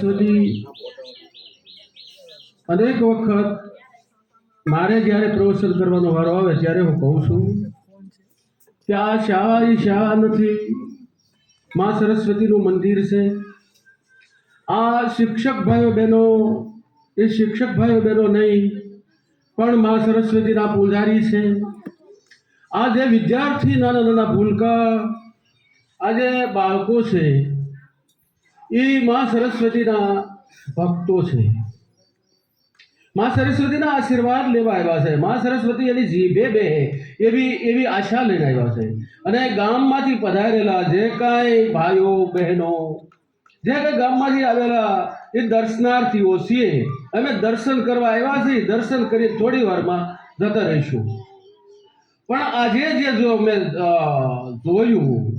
સુધી અનેક વખત મારે જ્યારે પ્રવચન કરવાનો વારો આવે ત્યારે હું કહું છું કે આ શાળા એ શાળા નથી. મા સરસ્વતીનું મંદિર છે. આ શિક્ષક ભાઈઓ બહેનો, એ શિક્ષક ભાઈઓ બહેનો નહીં, પણ મા સરસ્વતીના પૂજારી છે. આ જે વિદ્યાર્થી નાના નાના ભૂલકા આ જે બાળકો છે. એ માં સરસ્વતીના ભક્તો છે. માં સરસ્વતીના આશીર્વાદ લેવા આવ્યા છે. માં સરસ્વતી એની જીભે બે એવી એવી આશા લઈને આવ્યા છે. અને ગામમાંથી પધારેલા જે કાંઈ ભાઈઓ, બહેનો, જે કાંઈ ગામમાંથી આવેલા એ દર્શનાર્થીઓ છીએ, અમે દર્શન કરવા આવ્યા છીએ. દર્શન કરી થોડી વારમાં જતા રહીશું. પણ આજે જે જો અમે જોયું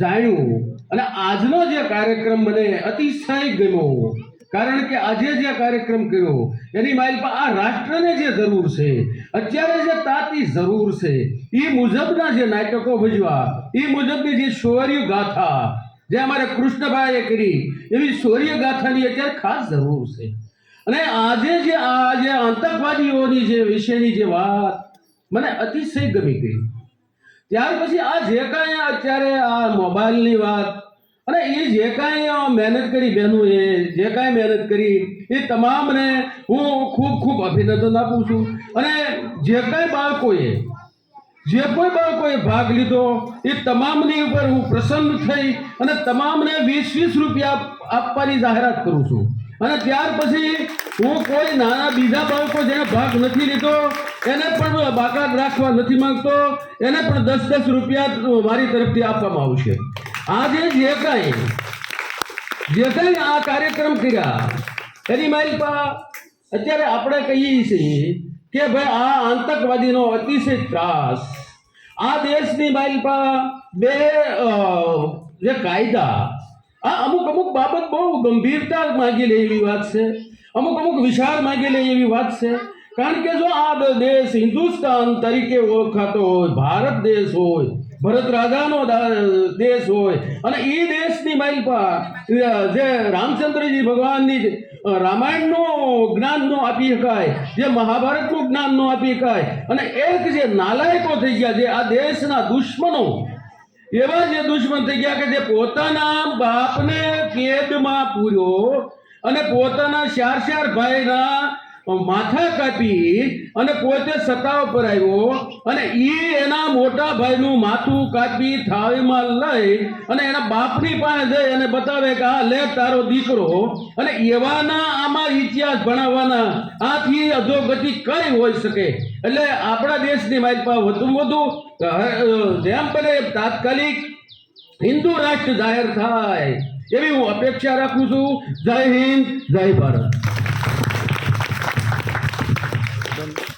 જાણ્યું. અને આજનો જે કાર્યક્રમ મને અતિશય ગમ્યો. કારણ કે આજે જે કાર્યક્રમ કર્યો, એની મારી પર આ રાષ્ટ્રને જે જરૂર છે, અત્યારે જે તાતી જરૂર છે, એ મુજબના જે નાટકો ભજવા, એ મુજબની જે શૌર્ય ગાથા, જે અમારે કૃષ્ણભાઈએ કરી, એવી શૌર્ય ગાથાની અત્યારે ખાસ જરૂર છે. અને આજે જે આ જે આતંકવાદીઓની જે વિશેની જે વાત, મને અતિશય ગમી ગઈ. ત્યાર પછી આ જે કાંઈ અત્યારે આ મોબાઈલની વાત, અને એ જે કાંઈ મહેનત કરી બહેનોએ જે કાંઈ મહેનત કરી, એ તમામને હું ખૂબ ખૂબ અભિનંદન આપું છું. અને જે કાંઈ બાળકોએ, જે કોઈ બાળકોએ ભાગ લીધો, એ તમામની ઉપર હું પ્રસન્ન થઈ અને તમામને વીસ વીસ રૂપિયા આપવાની જાહેરાત કરું છું. અને ત્યાર પછી હું કોઈ નાના બીજા બાળકો જેને ભાગ નથી લીધો એને પણ બાકાત રાખવા નથી માંગતો. એને પણ દસ દસ રૂપિયા મારી તરફથી આપવામાં આવશે. આજે જે કાંઈ જે કાંઈ આ કાર્યક્રમ કર્યા, એની મારી અત્યારે આપણે કહીએ છીએ કે ભાઈ આ આતંકવાદીનો અતિશય ત્રાસ. આ દેશની મારી બે જે કાયદા, આ અમુક અમુક બાબત બહુ ગંભીરતા માંગી લે એવી વાત છે. અમુક અમુક વિચાર માગી લે એવી વાત છે. કારણ કે જો આ દેશ હિન્દુસ્તાન તરીકે ઓળખાતો હોય, ભારત દેશ હોય, ભરત રાજાનો દેશ હોય, અને એ દેશની માઇલ પર જે રામચંદ્રજી ભગવાનની રામાયણનું જ્ઞાન નો આપી શકાય, જે મહાભારતનું જ્ઞાન આપી શકાય, અને એક જે નાલાયકો થઈ ગયા, જે આ દેશના દુશ્મનો, એવા જે દુશ્મન થઈ ગયા કે જે પોતાના બાપને કેદમાં પૂર્યો અને પોતાના ચાર ચાર ભાઈના માથા કાપી અને પોતે સત્તા ઉપર આવ્યો અને એ એના મોટા ભાઈનું માથું કાપી થાળીમાં લઈ અને એના બાપની પાસે જઈ અને બતાવે કે આ લે તારો દીકરો. અને એવાના આમાં ઇતિહાસ ભણાવવાના આથી અધોગતિ કઈ હોઈ શકે? એટલે આપણા દેશની મારી પાસે વધુ વધુ જેમ બને તાત્કાલિક હિન્દુ રાષ્ટ્ર જાહેર થાય એવી હું અપેક્ષા રાખું છું. જય હિન્દ, જય ભારત. একদম